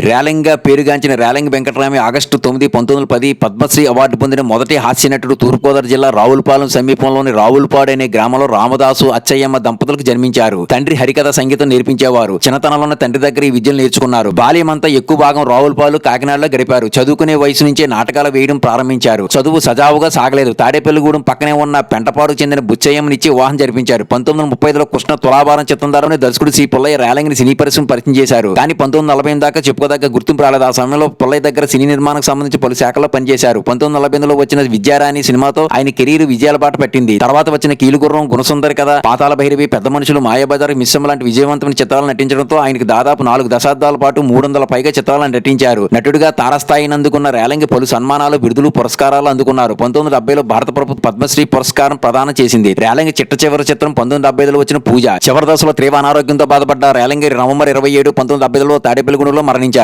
ర్యాలింగ్గా పేరుగాంచిన ర్యాలింగ్ వెంకటరామి ఆగస్టు తొమ్మిది పంతొమ్మిది వందల పది పద్మశ్రీ అవార్డు పొందిన మొదటి హాస్య నటుడు తూర్పుగోదావరి జిల్లా రావులపాలెం సమీపంలోని రావులపాడు అనే గ్రామంలో రామదాసు అచ్చయ్యమ్మ దంపతులకు జన్మించారు. తండ్రి హరికథ సంగీతం నేర్పించేవారు. చిన్నతనంలోనే తండ్రి దగ్గర ఈ విద్యలు నేర్చుకున్నారు. బాల్యమంతా ఎక్కువ భాగం రావులపాలు కాకినాడలో గడిపారు. చదువుకునే వయసు నుంచే నాటకాలు వేయడం ప్రారంభించారు. చదువు సజావుగా సాగలేదు. తాడేపల్లిగూడెం పక్కనే ఉన్న పెంటపాడుకు చెందిన బుచ్చయ్యమ్మనిచ్చి వివాహం జరిపించారు. పంతొమ్మిది వందల ముప్పై ఐదులో కృష్ణ తులాభారం చిత్రం ద్వారా దర్శకుడు సి పుల్లయ్య ర్యాలింగ్ని సినీ పరిశ్రమ పరిచయం చేశారు. కానీ పంతొమ్మిది వందల నలభై దాకా చెప్పుకోదగ్గ గుర్తింపు రాలేదు. ఆ సమయంలో పుల్లయ్య దగ్గర సినీ నిర్మాణానికి సంబంధించి పలు శాఖల్లో పనిచేశారు. పంతొమ్మిది వందల నలభై ఎనిమిదిలో వచ్చిన విద్యారాణి సినిమాతో ఆయన కెరీర్ విజయాల బాట పట్టింది. తర్వాత వచ్చిన కీలుగుర్రం గుణసుందరి కథ పాతాల భైరవి పెద్ద మనుషులు మాయాబజార్ మిశ్రమ లాంటి విజయవంతమైన చిత్రాలు నటించడంతో ఆయనకు దాదాపు నాలుగు దశాబ్దాల పాటు మూడు వందల పైగా చిత్రాలను నటించారు. నటుడిగా తారస్థాయిని అందుకున్న రేలంగి పలు సన్మానాలు బిరుదులు పురస్కారాలు అందుకున్నారు. పంతొమ్మిది డెబ్బైలో భారత ప్రభుత్వ పద్మశ్రీ పురస్కారం ప్రదానం చేసింది. రేలంగి చిట్ట చివరి చిత్రం పంతొమ్మిది డెబ్బైలో వచ్చిన పూజ. చివరి దశలో తీవ్ర అనారోగ్యంతో బాధపడ్డ రేలంగి నవంబర్ ఇరవై ఏడు పంతొమ్మిది వందల డెబ్బైలో తాడేపల్లిగూడలో మరణించారు.